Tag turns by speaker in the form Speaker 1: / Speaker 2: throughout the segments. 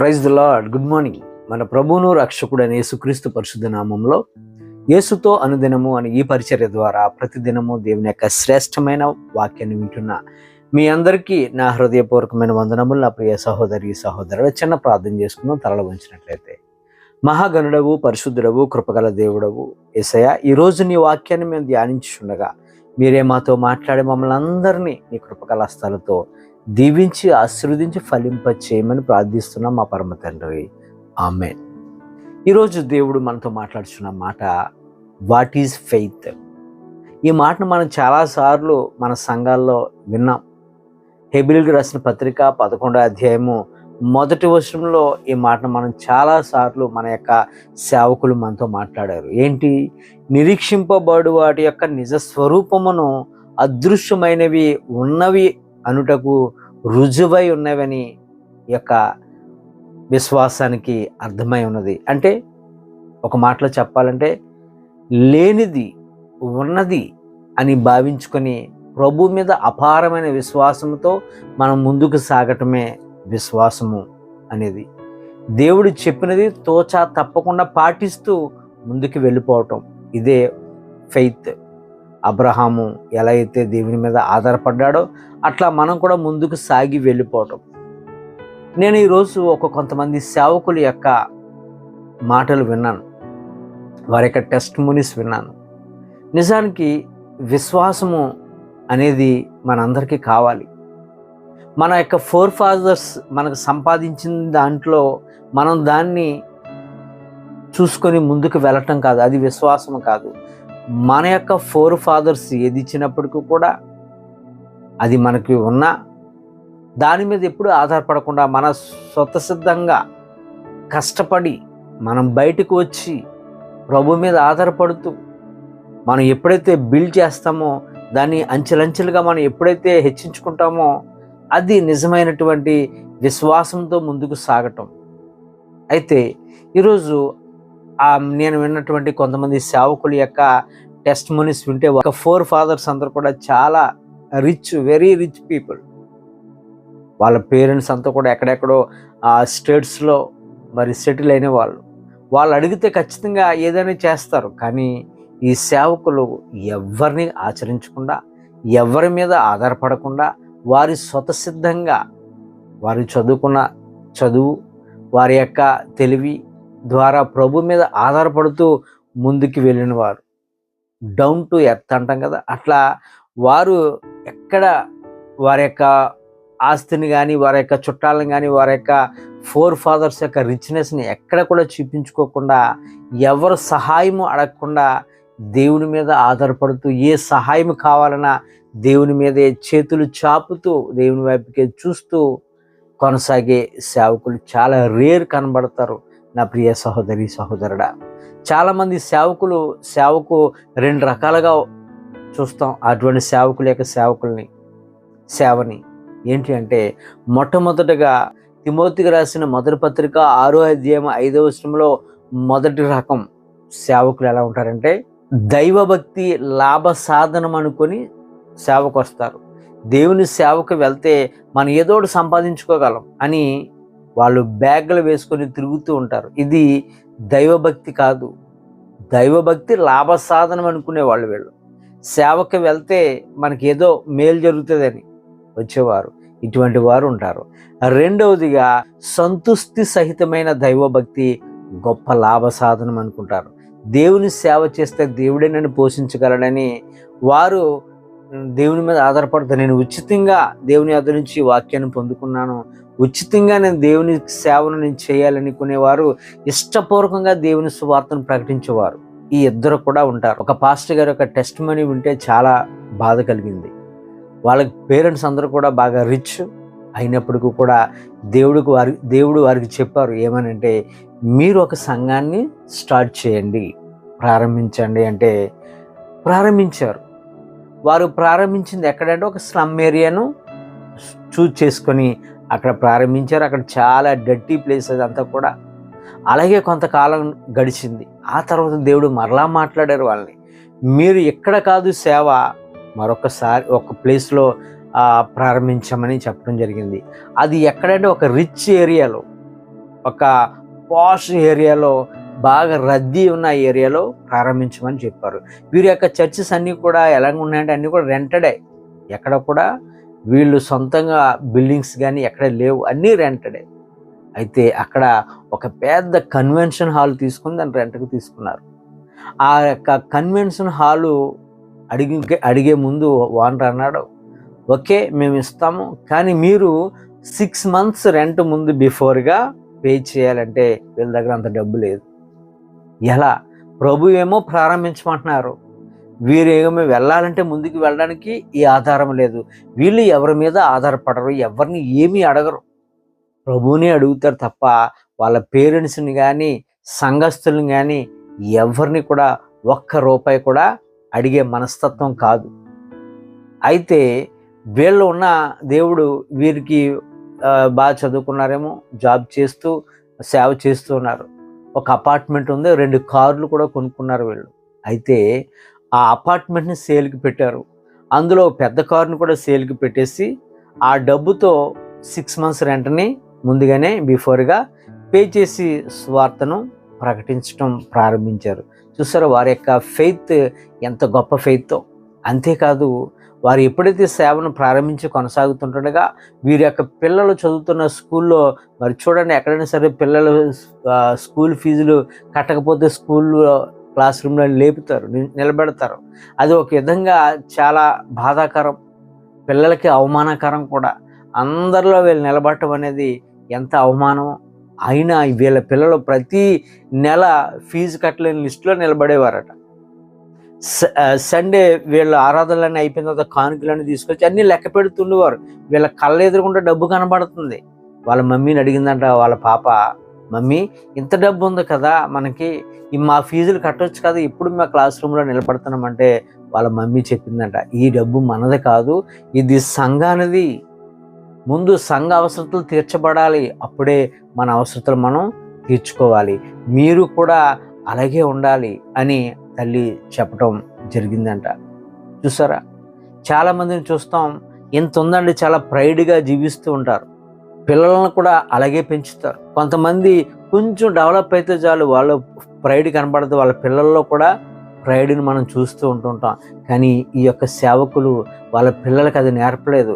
Speaker 1: Praise the lord good morning మన ప్రభువును రక్షకుడైన యేసుక్రీస్తు పరిశుద్ధ నామంలో యేసుతో అనుదినము అని ఈ పరిచర్య ద్వారా ప్రతిదినము దేవుని యొక్క శ్రేష్టమైన వాక్యాన్ని వింటున్న మీ అందరికీ నా హృదయపూర్వకమైన వందనములు. నా ప్రియ సహోదరి సహోదరుడు చిన్న ప్రార్థన చేసుకుందాం. తరల వంచినట్లయితే. మహాగణుడవు పరిశుద్ధుడవు కృపగల దేవుడవు ఏసయ ఈ రోజు నీ వాక్యాన్ని మేము ధ్యానించుండగా మీరే మాతో మాట్లాడే మమ్మల్ని అందరినీ నీ కృపగల హస్తాలతో దీవించి ఆశీర్వదించి ఫలింప చేయమని ప్రార్థిస్తున్నాం మా పరమ తండ్రి. ఆమె ఈరోజు దేవుడు మనతో మాట్లాడుతున్న మాట వాట్ ఈజ్ ఫెయిత్ ఈ మాటను మనం చాలాసార్లు మన సంఘాల్లో విన్నాం. హెబిల్కి రాసిన పత్రిక పదకొండో అధ్యాయము మొదటి వర్షంలో ఈ మాటను మనం చాలాసార్లు మన యొక్క సేవకులు మనతో మాట్లాడారు. ఏంటి? నిరీక్షింపబడు వాటి యొక్క నిజ స్వరూపమును అదృశ్యమైనవి ఉన్నవి అనుటకు రుజువై ఉన్నవని యొక్క విశ్వాసానికి అర్థమై ఉన్నది. అంటే ఒక మాటలో చెప్పాలంటే లేనిది ఉన్నది అని భావించుకొని ప్రభు మీద అపారమైన విశ్వాసంతో మనం ముందుకు సాగటమే విశ్వాసము అనేది. దేవుడు చెప్పినది తోచా తప్పకుండా పాటిస్తూ ముందుకు వెళ్ళిపోవటం. ఇదే ఫెయిత్. అబ్రహాము ఎలా అయితే దేవుని మీద ఆధారపడ్డాడో అట్లా మనం కూడా ముందుకు సాగి వెళ్ళిపోవటం. నేను ఈరోజు ఒక కొంతమంది సేవకుల యొక్క మాటలు విన్నాను. వారి యొక్క టెస్ట్ మునిస్ విన్నాను. నిజానికి విశ్వాసము అనేది మనందరికీ కావాలి. మన యొక్క ఫోర్ ఫాదర్స్ మనకు సంపాదించిన దాంట్లో మనం దాన్ని చూసుకొని ముందుకు వెళ్ళటం కాదు. అది విశ్వాసం కాదు. మన యొక్క ఫోర్ ఫాదర్స్ ఏది ఇచ్చినప్పటికీ కూడా అది మనకి ఉన్న దాని మీద ఎప్పుడు ఆధారపడకుండా మన స్వతసిద్ధంగా కష్టపడి మనం బయటకు వచ్చి ప్రభు మీద ఆధారపడుతూ మనం ఎప్పుడైతే బిల్డ్ చేస్తామో దాన్ని అంచెలంచెలుగా మనం ఎప్పుడైతే హెచ్చించుకుంటామో అది నిజమైనటువంటి విశ్వాసంతో ముందుకు సాగటం. అయితే ఈరోజు నేను విన్నటువంటి కొంతమంది సేవకుల యొక్క టెస్ట్ మనీస్ వింటే ఒక ఫోర్ ఫాదర్స్ అందరూ కూడా చాలా రిచ్ వెరీ రిచ్ పీపుల్. వాళ్ళ పేరెంట్స్ అంతా కూడా ఎక్కడెక్కడో ఆ స్టేట్స్లో మరి సెటిల్ అయిన వాళ్ళు. వాళ్ళు అడిగితే ఖచ్చితంగా ఏదైనా చేస్తారు. కానీ ఈ సేవకులు ఎవరిని ఆచరించకుండా ఎవరి మీద ఆధారపడకుండా వారి స్వతసిద్ధంగా వారు చదువుకున్న చదువు వారి యొక్క తెలివి ద్వారా ప్రభు మీద ఆధారపడుతూ ముందుకు వెళ్ళిన వారు డౌన్ టు ఎర్త్ అంటాం కదా. అట్లా వారు ఎక్కడ వారి యొక్క ఆస్తిని కానీ వారి యొక్క చుట్టాలను కానీ వారి యొక్క ఫోర్ ఫాదర్స్ యొక్క రిచ్నెస్ని ఎక్కడ కూడా చూపించుకోకుండా ఎవరు సహాయము అడగకుండా దేవుని మీద ఆధారపడుతూ ఏ సహాయం కావాలన్నా దేవుని మీదే చేతులు చాపుతూ దేవుని వైపుకే చూస్తూ కొనసాగే సేవకులు చాలా రేర్ కనబడతారు. నా ప్రియ సహోదరి సహోదరుడా. చాలామంది సేవకులు సేవకు రెండు రకాలుగా చూస్తాం. అటువంటి సేవకుల యొక్క సేవకుల్ని సేవని. ఏంటి అంటే మొట్టమొదటగా తిమోతికి రాసిన మొదటి పత్రిక ఆరో అధ్యాయం ఐదవ వచనంలో మొదటి రకం సేవకులు ఎలా ఉంటారంటే దైవభక్తి లాభ సాధనం అనుకొని సేవకు వస్తారు దేవుని సేవకు వెళ్తే మనం ఏదో ఒకటి సంపాదించుకోగలం అని వాళ్ళు బ్యాగులు వేసుకొని తిరుగుతూ ఉంటారు. ఇది దైవభక్తి కాదు. దైవభక్తి లాభ సాధనం అనుకునే వాళ్ళు వీళ్ళు. సేవకు వెళ్తే మనకి ఏదో మేలు జరుగుతుందని వచ్చేవారు. ఇటువంటి వారు ఉంటారు. రెండవదిగా సంతుష్టి సహితమైన దైవభక్తి గొప్ప లాభ సాధనం అనుకుంటారు. దేవుని సేవ చేస్తే దేవుడే నన్ను పోషించగలడని వారు దేవుని మీద ఆధారపడతారు నేను ఉచితంగా దేవుని అద నుంచి వాక్యాన్ని పొందుకున్నాను. ఉచితంగా నేను దేవుని సేవను నేను చేయాలనుకునేవారు ఇష్టపూర్వకంగా దేవుని సువార్తను ప్రకటించేవారు ఈ ఇద్దరు కూడా ఉంటారు. ఒక పాస్టర్ గారి యొక్క టెస్ట్ మనీ ఉంటే చాలా బాధ కలిగింది. వాళ్ళ పేరెంట్స్ అందరూ కూడా బాగా రిచ్ అయినప్పటికీ కూడా దేవుడికి వారి దేవుడు వారికి చెప్పారు ఏమనంటే మీరు ఒక సంఘాన్ని స్టార్ట్ చేయండి ప్రారంభించండి. అంటే ప్రారంభించారు. వారు ప్రారంభించింది ఎక్కడంటే ఒక స్లమ్ ఏరియాను చూజ్ చేసుకొని అక్కడ ప్రారంభించారు. అక్కడ చాలా డర్టీ ప్లేస్ అదంతా కూడా. అలాగే కొంతకాలం గడిచింది. ఆ తర్వాత దేవుడు మరలా మాట్లాడారు వాళ్ళని. మీరు ఎక్కడ కాదు సేవ మరొకసారి ఒక ప్లేస్లో ప్రారంభించమని చెప్పడం జరిగింది. అది ఎక్కడంటే ఒక రిచ్ ఏరియాలో ఒక పాష్ ఏరియాలో బాగా రద్దీ ఉన్న ఏరియాలో ప్రారంభించమని చెప్పారు. వీరి యొక్క చర్చెస్ అన్నీ కూడా ఎలా ఉన్నాయంటే అన్నీ కూడా రెంటెడే ఎక్కడ కూడా వీళ్ళు సొంతంగా బిల్డింగ్స్ కానీ ఎక్కడ లేవు అన్నీ రెంటడే. అయితే అక్కడ ఒక పెద్ద కన్వెన్షన్ హాల్ తీసుకుని దాన్ని రెంట్కి తీసుకున్నారు. ఆ యొక్క కన్వెన్షన్ హాలు అడిగి అడిగే ముందు ఓనర్ అన్నాడు ఓకే మేము ఇస్తాము కానీ మీరు సిక్స్ మంత్స్ రెంట్ ముందు బిఫోర్గా పే చేయాలంటే వీళ్ళ దగ్గర అంత డబ్బు లేదు. ఎలా? ప్రభు ఏమో ప్రారంభించమంటున్నారు. వీరు ఏమో వెళ్ళాలంటే ముందుకు వెళ్ళడానికి ఈ ఆధారం లేదు. వీళ్ళు ఎవరి మీద ఆధారపడరు ఎవరిని ఏమీ అడగరు. ప్రభువుని అడుగుతారు తప్ప వాళ్ళ పేరెంట్స్ని కానీ సంఘస్థుల్ని కానీ ఎవరిని కూడా ఒక్క రూపాయి కూడా అడిగే మనస్తత్వం కాదు. అయితే వీళ్ళు ఉన్న దేవుడు వీరికి బాగా చదువుకున్నారేమో జాబ్ చేస్తూ సేవ చేస్తూ ఉన్నారు. ఒక అపార్ట్మెంట్ ఉంది రెండు కార్లు కూడా కొనుక్కున్నారు వీళ్ళు. అయితే ఆ అపార్ట్మెంట్ని సేల్కి పెట్టారు. అందులో పెద్ద కారుని కూడా సేల్కి పెట్టేసి ఆ డబ్బుతో సిక్స్ మంత్స్ రెంట్ని ముందుగానే బిఫోర్గా పే చేసి స్వార్థను ప్రకటించడం ప్రారంభించారు. చూసారు వారి యొక్క ఫెయిత్ ఎంత గొప్ప ఫెయిత్తో. అంతేకాదు వారు ఎప్పుడైతే సేవను ప్రారంభించి కొనసాగుతుంటుండగా వీరి యొక్క పిల్లలు చదువుతున్న స్కూల్లో మరి చూడండి ఎక్కడైనా సరే పిల్లలు స్కూల్ ఫీజులు కట్టకపోతే స్కూల్లో క్లాస్ రూమ్లో లేపుతారు నిలబెడతారు. అది ఒక విధంగా చాలా బాధాకరం పిల్లలకి అవమానకరం కూడా. అందరిలో వీళ్ళు నిలబడటం అనేది ఎంత అవమానం అయినా వీళ్ళ పిల్లలు ప్రతి నెల ఫీజు కట్టలేని లిస్టులో నిలబడేవారట. స- సండే వీళ్ళ ఆరాధనలన్నీ అయిపోయిన తర్వాత కానుకలన్నీ తీసుకొచ్చి అన్నీ లెక్క పెడుతుండేవారు. వీళ్ళ కళ్ళ ఎదురుకుంటే డబ్బు కనబడుతుంది. వాళ్ళ మమ్మీని అడిగిందంట వాళ్ళ పాప మమ్మీ ఇంత డబ్బు ఉంది కదా మనకి మా ఫీజులు కట్టొచ్చు కదా ఇప్పుడు మా క్లాస్ రూమ్లో నిలబడుతున్నామంటే వాళ్ళ మమ్మీ చెప్పిందంట ఈ డబ్బు మనది కాదు ఇది సంఘానిది. ముందు సంఘ అవసరతలు తీర్చబడాలి అప్పుడే మన అవసరతలు మనం తీర్చుకోవాలి. మీరు కూడా అలాగే ఉండాలి అని తల్లి చెప్పడం జరిగిందంట. చూసారా? చాలామందిని చూస్తాం ఇంత ఉందండి చాలా ప్రైడ్గా జీవిస్తూ ఉంటారు. పిల్లలను కూడా అలాగే పెంచుతారు. కొంతమంది కొంచెం డెవలప్ అయితే చాలు వాళ్ళ ప్రైడ్ కనబడదు వాళ్ళ పిల్లల్లో కూడా ప్రైడ్ని మనం చూస్తూ ఉంటుంటాం. కానీ ఈ యొక్క సేవకులు వాళ్ళ పిల్లలకి అది నేర్పలేదు.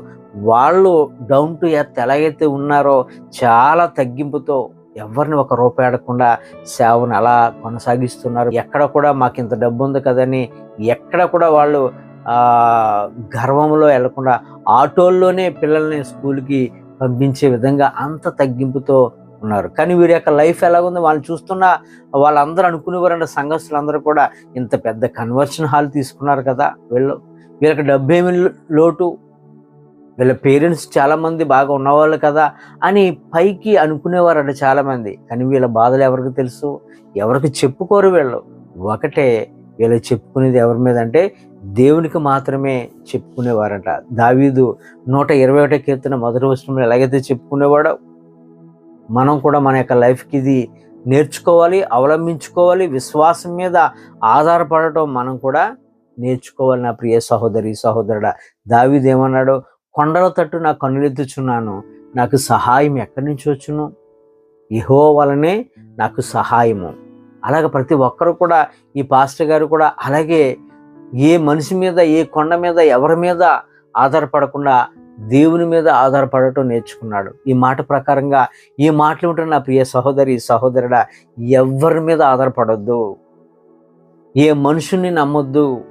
Speaker 1: వాళ్ళు డౌన్ టు ఎర్త్ ఎలాగైతే ఉన్నారో చాలా తగ్గింపుతో ఎవరిని ఒక రూపాయి అడగకుండా సేవను అలా కొనసాగిస్తున్నారు ఎక్కడ కూడా మాకు ఇంత డబ్బు ఉంది కదని ఎక్కడ కూడా వాళ్ళు గర్వంలో వెళ్ళకుండా ఆటోల్లోనే పిల్లల్ని స్కూల్కి పంపించే విధంగా అంత తగ్గింపుతో ఉన్నారు. కానీ వీరి యొక్క లైఫ్ ఎలాగుంది వాళ్ళు చూస్తున్న వాళ్ళందరూ అనుకునేవారంటే సంఘస్థులందరూ కూడా ఇంత పెద్ద కన్వర్షన్ హాల్ తీసుకున్నారు కదా. వీళ్ళు వీళ్ళకి డబ్బేమి లోటు? వీళ్ళ పేరెంట్స్ చాలామంది బాగా ఉన్నవాళ్ళు కదా అని పైకి అనుకునేవారట చాలామంది. కానీ వీళ్ళ బాధలు ఎవరికి తెలుసు? ఎవరికి చెప్పుకోరు వీళ్ళు? ఒకటే వీళ్ళు చెప్పుకునేది ఎవరి మీద అంటే దేవునికి మాత్రమే చెప్పుకునేవారంట. దావీదు నూట ఇరవై ఒకటో కీర్తన మొదటి వచనంలో ఎలాగైతే చెప్పుకునేవాడో మనం కూడా మన యొక్క లైఫ్కి ఇది నేర్చుకోవాలి అవలంబించుకోవాలి విశ్వాసం మీద ఆధారపడటం మనం కూడా నేర్చుకోవాలి నా ప్రియ సహోదరి సహోదరుడా దావీదు ఏమన్నాడు? కొండల తట్టు నా కన్నులెత్తుచున్నాను నాకు సహాయం ఎక్కడి నుంచి వచ్చును? ఇహో వలనే నాకు సహాయము. అలాగే ప్రతి ఒక్కరు కూడా ఈ పాస్టర్ గారు కూడా అలాగే ఏ మనిషి మీద ఏ కొండ మీద ఎవరి మీద ఆధారపడకుండా దేవుని మీద ఆధారపడటం నేర్చుకున్నాడు. ఈ మాట ప్రకారంగా ఈ మాటలు ఉంటున్న నా ప్రియ సహోదరి సహోదరుడా ఎవరి మీద ఆధారపడొద్దు. ఏ మనుషుల్ని నమ్మొద్దు.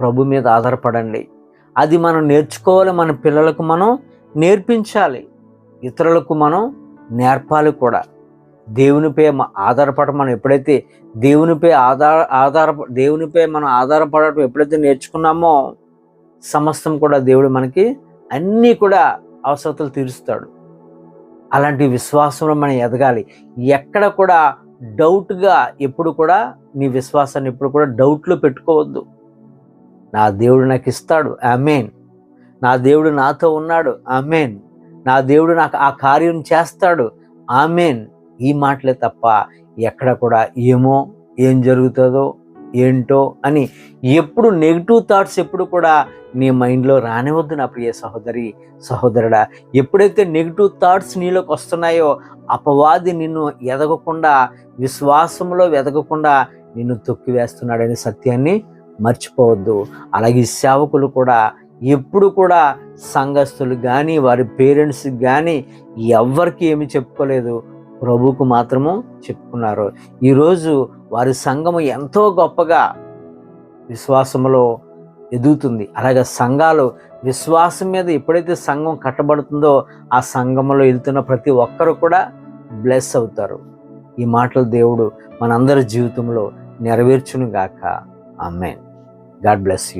Speaker 1: ప్రభు మీద ఆధారపడండి. అది మనం నేర్చుకోవాలి మన పిల్లలకు మనం నేర్పించాలి. ఇతరులకు మనం నేర్పాలి కూడా. దేవునిపై ఆధారపడటం మనం ఎప్పుడైతే దేవునిపై ఆధార ఆధార దేవునిపై మనం ఆధారపడటం ఎప్పుడైతే నేర్చుకున్నామో సమస్తం కూడా దేవుడు మనకి అన్నీ కూడా అవసరతలు తీరుస్తాడు. అలాంటి విశ్వాసంలో మనం ఎదగాలి. ఎక్కడ కూడా డౌట్గా ఎప్పుడు కూడా నీ విశ్వాసాన్ని ఎప్పుడు కూడా డౌట్లో పెట్టుకోవద్దు. నా దేవుడు నాకు ఇస్తాడు. ఆమెన్. నా దేవుడు నాతో ఉన్నాడు. ఆమెన్. నా దేవుడు నాకు ఆ కార్యం చేస్తాడు. ఆమెన్. ఈ మాటలే తప్ప ఎక్కడ కూడా ఏమో ఏం జరుగుతుందో ఏంటో అని ఎప్పుడు నెగిటివ్ థాట్స్ ఎప్పుడు కూడా నీ మైండ్లో రానివద్దు నా ప్రియ సహోదరి సహోదరుడా. ఎప్పుడైతే నెగిటివ్ థాట్స్ నీలోకి వస్తున్నాయో అపవాది నిన్ను ఎదగకుండా విశ్వాసంలో ఎదగకుండా నిన్ను తొక్కివేస్తున్నాడనే సత్యాన్ని మర్చిపోవద్దు. అలాగే సేవకులు కూడా ఎప్పుడు కూడా సంఘస్థులు కానీ వారి పేరెంట్స్ కానీ ఎవరికి ఏమి చెప్పుకోలేదు. ప్రభువుకు మాత్రము చెప్పుకున్నారు. ఈరోజు వారి సంఘము ఎంతో గొప్పగా విశ్వాసములో ఎదుగుతుంది. అలాగే సంఘాలు విశ్వాసం మీద ఎప్పుడైతే సంఘం కట్టబడుతుందో ఆ సంఘంలో వెళ్తున్న ప్రతి ఒక్కరు కూడా బ్లెస్ అవుతారు. ఈ మాటలు దేవుడు మనందరి జీవితంలో నెరవేర్చును గాక ఆమెన్. God bless you.